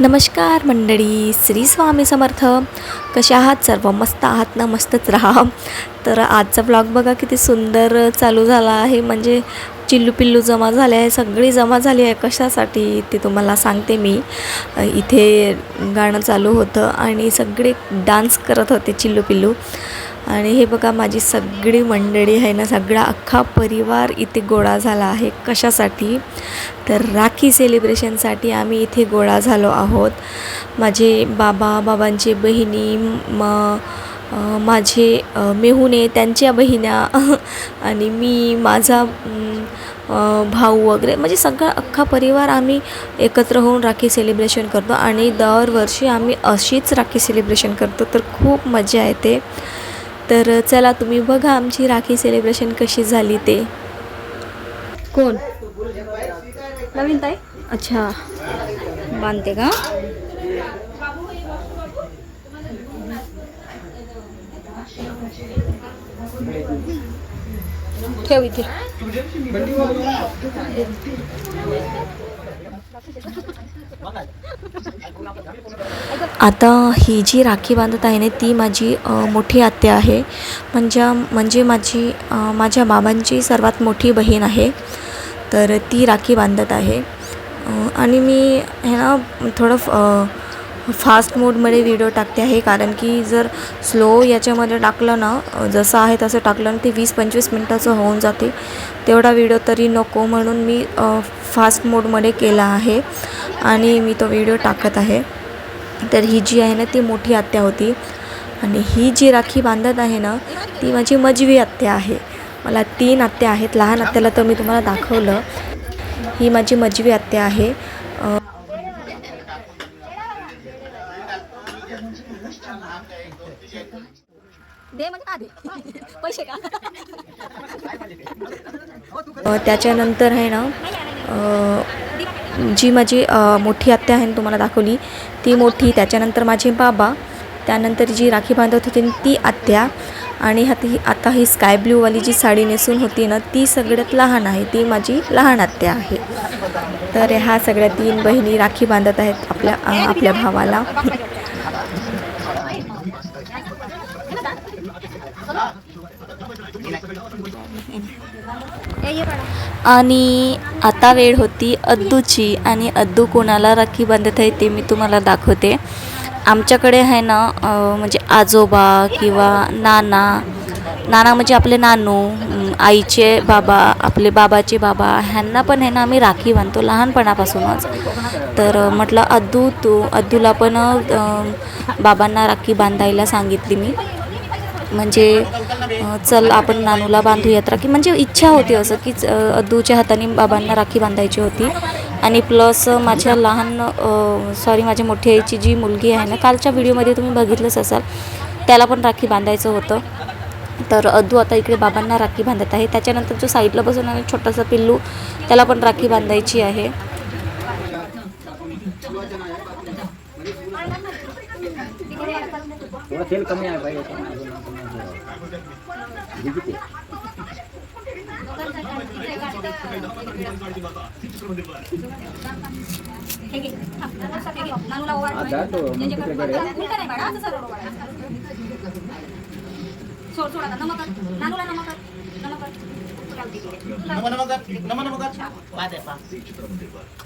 नमस्कार मंडळी श्री स्वामी समर्थ. कसे आहात सर्व? मस्त आहात ना? मस्तच राहा. तर आजचा ब्लॉग बघा किती सुंदर चालू झाला आहे. म्हणजे चिल्लू पिल्लू जमा झाले आहे सगळी जमा झाली आहे. कशासाठी ते तुम्हाला सांगते मी. इथे गाणं चालू होतं आणि सगळे डान्स करत होते चिल्लू पिल्लू. आणि हे बघा माझी सगळी मंडळी आहे ना सगळा अख्खा परिवार इथे गोळा झाला आहे. कशासाठी? तर राखी सेलिब्रेशनसाठी आम्ही इथे गोळा झालो आहोत. माझे बाबा बाबांचे बहिणी म माझे मेहुणे त्यांच्या बहिण्या आणि मी माझा भाऊ वगैरे म्हणजे सगळा अख्खा परिवार आम्ही एकत्र होऊन राखी सेलिब्रेशन करतो. आणि दरवर्षी आम्ही अशीच राखी सेलिब्रेशन करतो. तर खूप मजा येते. तर चला तुम्ही बघा आमची राखी सेलिब्रेशन कशी झाली ते. कोण? नवीन ताई? अच्छा. बांधते का? ठेव इथे. आता ही जी राखी बांधत आहे ना ती माझी मोठी आत्या आहे. म्हणजे म्हणजे माझी माझ्या बाबांची सर्वात मोठी बहीण आहे. तर ती राखी बांधत आहे. आणि मी हे ना थोडं फास्ट मोडमध्ये व्हिडिओ टाकते आहे. कारण की जर स्लो याच्यामध्ये टाकलं ना जसं आहे तसं टाकलं ना ते वीस पंचवीस मिनटाचं होऊन जाते. तेवढा व्हिडिओ तरी नको म्हणून मी फास्ट मोडमध्ये केला आहे. आणि मी तो व्हिडिओ टाकत आहे. तर ही जी आहे ना ती मोठी आत्या होती. आणि ही जी राखी बांधत आहे ना ती माझी मजवी आत्या आहे. मला तीन आत्या आहेत. लहान आत्याला तर मी तुम्हाला दाखवलं. ही माझी मजवी आत्या आहे. त्याच्यानंतर आहे ना जी माझी मोठी आत्या आहे ना तुम्हाला दाखवली ती मोठी त्याच्यानंतर माझे बाबा त्यानंतर जी राखी बांधत होती ती आत्या आणि हाती आता ही स्काय ब्ल्यूवाली जी साडी नेसून होती ना ती सगळ्यात लहान आहे ती माझी लहान आत्या आहे. तर ह्या सगळ्या तीन बहिणी राखी बांधत आहेत आपल्या आपल्या भावाला. आणि आता वेळ होती अद्दूची आणि अद्दू कोणाला राखी बांधत आहे ते मी तुम्हाला दाखवते. आमच्याकडे आहे ना म्हणजे आजोबा किंवा नाना नाना म्हणजे आपले नानू आईचे बाबा आपले बाबाचे बाबा ह्यांना पण आहे ना आम्ही राखी बांधतो लहानपणापासूनच. तर म्हटलं अद्दू तू अद्दूला पण बाबांना राखी बांधायला सांगितली मी. म्हणजे चल आपण नानूला बांधूयात राखी म्हणजे इच्छा होती असं की च- अद्दूच्या हाताने बाबांना राखी बांधायची होती. आणि प्लस माझ्या लहान सॉरी माझ्या मोठी आईची जी मुलगी आहे ना कालच्या व्हिडिओमध्ये तुम्ही बघितलंच असाल. त्याला पण राखी बांधायचं होतं. तर अद्दू आता इकडे बाबांना राखी बांधत आहे. त्याच्यानंतर जो साईडला बसून आहे छोटासा पिल्लू त्याला पण राखी बांधायची आहे. थोडं तेल कमी आहे पाहिजे हे घे. थांब. हे घे. नानूला ओवाळ. आता तो मग जे जे तिकडे कर. करेल. उलटं नाही बाळा, असं सरळ ओवाळ. सोड सोड आता नमक कर. नानूला नमक कर. नमक कर. ए, आता हा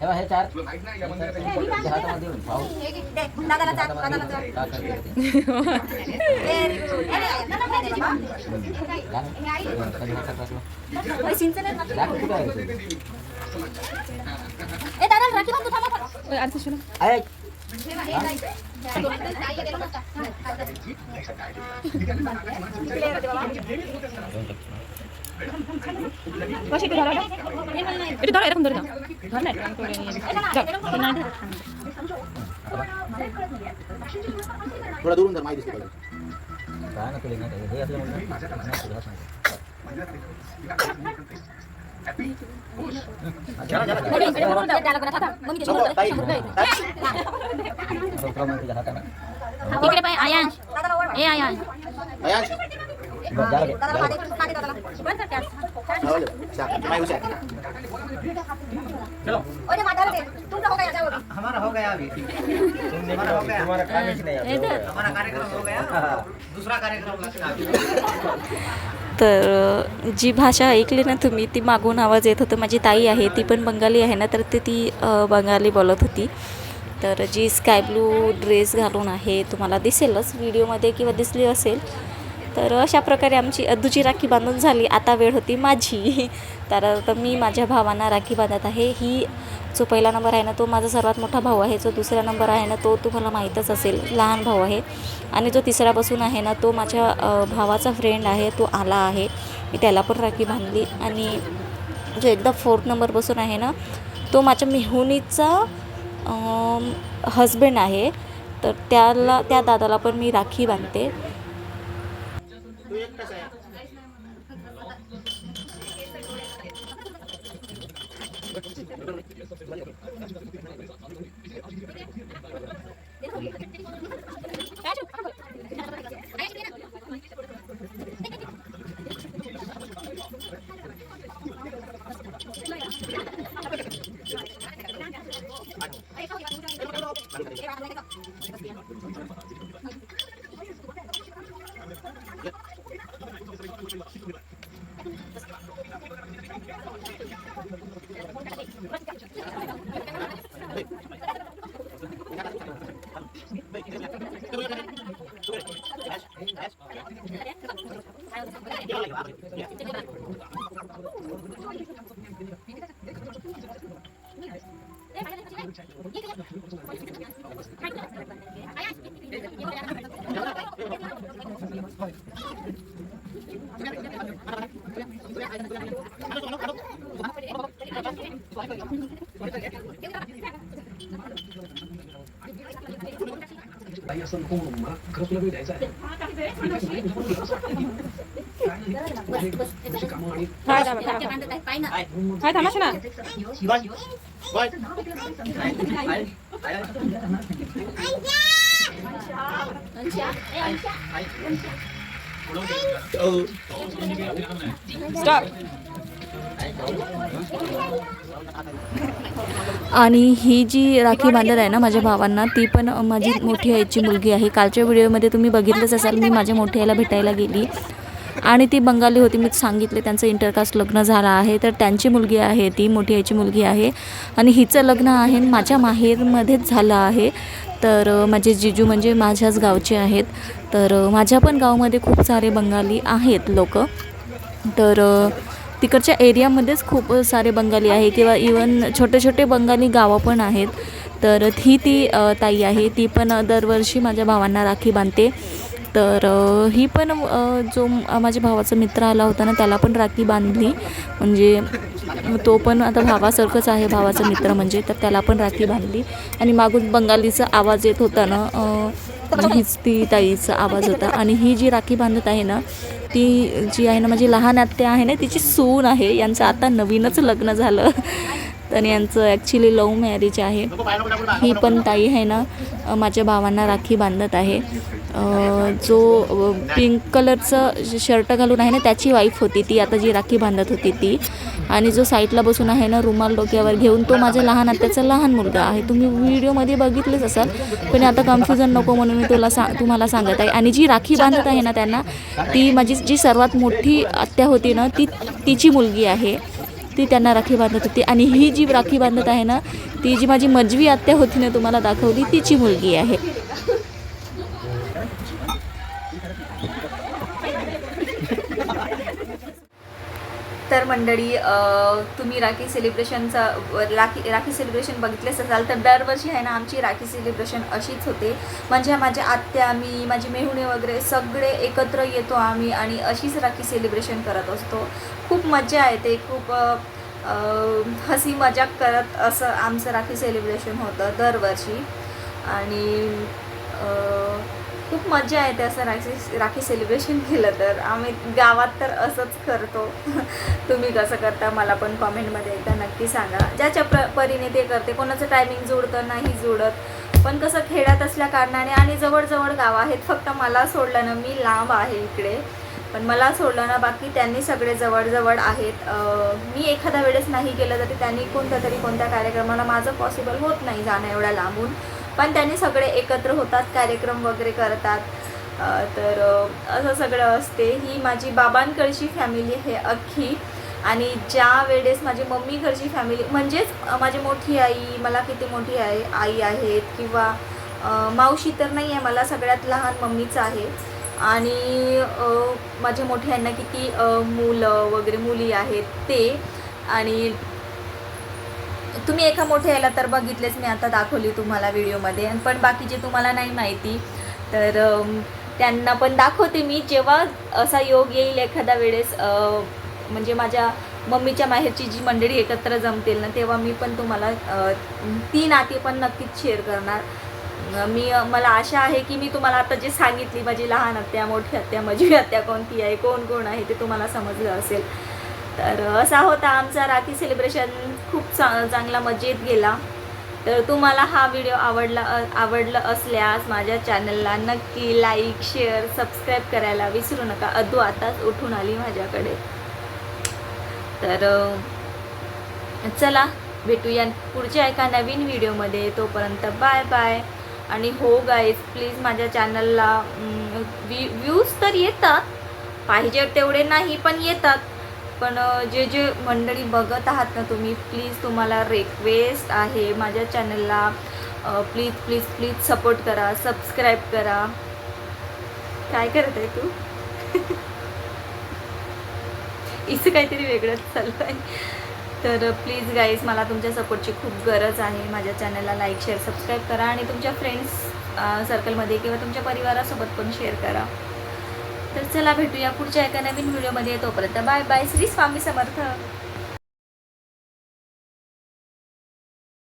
तेव्हा हे चार हातामध्ये घेऊन पाहू दे, दादाला चाक, दादाला चाक. टाकायचे. Very good. ए, दादा काय द्यायची बा? कधी हातात टाकलं? बाई, सिंचन आहे ना. टाक कुठं आहे ते? ए, दादा, राखी बांधतो, थांबा, थांबा. आहे. বসে একটু ধরো এটা ধরো এরকম ধরে দাও ধর না একটু করে নিয়ে যাও। এরকম, এরকম। না, थोडा दुरून जर माहिती दिसते पाहिजे काय ना तुला नाही हे असलं म्हणलं नाही तुला सांगतो समोर, ताई, ताई. असं प्रमाण तुझ्या हाताने इकडे पाय आयांश ए आयांश अयांश, हमारा हो गया अभी हमारा हो गया हमारा कार्यक्रम हो गया कार्यक्रम तर जी भाषा ऐकली ना तुम्ही ती मागून आवाज येत होतं. माझी ताई आहे ती पण बंगाली आहे ना तर ते ती बंगाली बोलत होती. तर जी स्काय ब्लू ड्रेस घालून आहे तुम्हाला दिसेलच. व्हिडिओमध्ये किंवा दिसली असेल तर अशा प्रकारे आमची अद्दूची राखी बांधून झाली. आता वेळ होती माझी. तर आता मी माझ्या भावांना राखी बांधत आहे. ही जो पहिला नंबर आहे ना तो माझा सर्वात मोठा भाऊ आहे. जो दुसरा नंबर आहे ना तो तुम्हाला माहीतच असेल. लहान भाऊ आहे. आणि जो तिसरा बसून आहे ना तो माझ्या भावाचा फ्रेंड आहे. तो आला आहे. मी त्याला पण राखी बांधली. आणि जो एकदम फोर्थ नंबर बसून आहे ना तो माझ्या मेहुनीचा हजबंड आहे. तर त्याला त्या दादाला पण मी राखी बांधते. Duyot pa sa'yo. Ayo, तू एकटाच आहे. हाय थांबा, थांबा. हाय थांबा ना बाय. बाय. स्टॉप आणि ही जी राखी बांधत आहे ना माझ्या भावांना ती पण माझी मोठी आईची मुलगी आहे. कालच्या व्हिडिओमध्ये तुम्ही बघितलंच असाल मी माझ्या मोठ्या आईला भेटायला गेली. आणि ती बंगाली होती मी सांगितले त्यांचं इंटरकास्ट लग्न झालं आहे तर त्यांची मुलगी आहे ती मोठी आईची मुलगी आहे. आणि हिचं लग्न आहे माझ्या माहेरमध्येच झालं आहे. तर माझे जिजू म्हणजे माझ्याच गावचे आहेत. तर माझ्या पण गावामध्ये खूप सारे बंगाली आहेत लोक. तर तिकडच्या एरियामध्येच खूप सारे बंगाली आहे किंवा इवन छोटे छोटे बंगाली गावं पण आहेत. तर ही ती ताई आहे. ती पण दरवर्षी माझ्या भावांना राखी बांधते. तर ही पण जो माझ्या भावाचा मित्र आला होता ना त्याला पण राखी बांधली. म्हणजे तो पण आता भावासारखंच आहे भावाचा मित्र म्हणजे. तर त्याला पण राखी बांधली. आणि मागून बंगालीचा आवाज येत होता ना हीच ती ताईचा आवाज होता. आणि ही जी राखी बांधत आहे ना ती जी आहे ना माझी लहान आत्या आहे ना तिची सून आहे. यांचं आता नवीनच लग्न झालं. तर यांचं ॲक्च्युली लव्ह मॅरेज आहे. ही पण ताई आहे ना माझ्या भावांना राखी बांधत आहे. जो पिंक कलरचं शर्ट घालून आहे ना त्याची वाईफ होती ती. आता जी राखी बांधत होती ती. आणि जो साईडला बसून आहे ना रुमाल डोक्यावर घेऊन तो माझ्या लहान आत्याचा लहान मुलगा आहे. तुम्ही व्हिडिओमध्ये बघितलेच असाल. पण आता कन्फ्युजन नको म्हणून मी तुला सा तुम्हाला सांगत आहे. आणि जी राखी बांधत आहे ना त्यांना ती माझी जी सर्वात मोठी आत्या होती ना ती तिची मुलगी आहे. ती त्यांना राखी बांधत होती. आणि ही जी राखी बांधत आहे ना ती जी माझी मजवी आत्या होती ना तुम्हाला दाखवली तिची मुलगी आहे. तर मंडळी तुम्ही राखी सेलिब्रेशनचा राखी राखी सेलिब्रेशन बघितलेच असाल तर दरवर्षी आहे ना आमची राखी सेलिब्रेशन अशीच होते. म्हणजे माझ्या आत्या मी माझी मेहुणे वगैरे सगळे एकत्र येतो आम्ही आणि अशीच राखी सेलिब्रेशन करत असतो. खूप मजा येते खूप हसी मजाक करत असं आमचं राखी सेलिब्रेशन होतं दरवर्षी. आणि खूप मजा येते असं राखी राखी सेलिब्रेशन केलं तर. आम्ही गावात तर असंच करतो. तुम्ही कसं करता मला पण कॉमेंटमध्ये एकदा नक्की सांगा. ज्याच्या प्र परीने ते करते कोणाचं टायमिंग जुळतं नाही जुळत पण कसं खेड्यात असल्या कारणाने आणि जवळजवळ गाव आहेत फक्त मला सोडलं ना मी लांब आहे इकडे. पण मला सोडलं ना बाकी त्यांनी सगळे जवळजवळ आहेत. मी एखाद्या वेळेस नाही केलं तरी त्यांनी कोणत्या तरी कोणत्या कार्यक्रमाला माझं पॉसिबल होत नाही जाणं एवढ्या लांबून. पण त्यांनी सगळे एकत्र होतात कार्यक्रम वगैरे करतात. तर असं सगळं असते. ही माझी बाबांकडची फॅमिली आहे अख्खी. आणि ज्या वेळेस माझी मम्मीकडची फॅमिली म्हणजेच माझी मोठी आई मला किती मोठी आई आई आहेत किंवा मावशी तर नाही आहे मला सगळ्यात लहान मम्मीच आहे. आणि माझ्या मोठ्यांना किती मुलं वगैरे मुली आहेत ते. आणि तुम्ही एका मोठ्या याला तर बघितलेच मी आता दाखवली तुम्हाला व्हिडिओमध्ये. आणि पण बाकीचे तुम्हाला नाही माहिती तर त्यांना पण दाखवते मी. जेव्हा असा योग येईल एखाद्या वेळेस म्हणजे माझ्या मम्मीच्या माहेरची जी मंडळी एकत्र जमतील ना तेव्हा मी पण तुम्हाला ती नाती पण नक्कीच शेअर करणार. मी मला आशा आहे की मी तुम्हाला आता जे सांगितली माझी लहान आत्या मोठी आत्या माझी आत्या कोणती आहे कोण कोण आहे ते तुम्हाला समजलं असेल. तर असा होता आमचा राखी सेलिब्रेशन खूप चा चांगला मजेत गेला. तर तुम्हाला हा व्हिडिओ आवडला आवडलं असल्यास माझ्या चॅनलला नक्की लाईक शेअर सबस्क्राईब करायला विसरू नका. अदू आताच उठून आली माझ्याकडे. तर चला भेटूया पुढच्या एका नवीन व्हिडिओमध्ये तोपर्यंत बाय बाय आणि हो गाईज प्लीज माझ्या चॅनलला व्ही व्ह्यूज तर येतात. पाहिजे तेवढे नाही पण येतात. पण जे जे मंडळी बघत आहात ना तुम्ही प्लीज तुम्हाला रिक्वेस्ट आहे माझ्या चॅनलला प्लीज प्लीज प्लीज सपोर्ट करा सबस्क्राईब करा. काय करत आहे तू? इथं काहीतरी वेगळंच चाललं आहे तर प्लीज गाईज मला तुमच्या सपोर्टची खूप गरज आहे. माझ्या चॅनलला लाईक शेअर सबस्क्राईब करा आणि तुमच्या फ्रेंड्स सर्कलमध्ये किंवा तुमच्या परिवारासोबत पण शेअर करा. तर चला भेटूया पुढच्या एका नवीन व्हिडिओमध्ये. तोपर्यंत बाय बाय. श्री स्वामी समर्थ.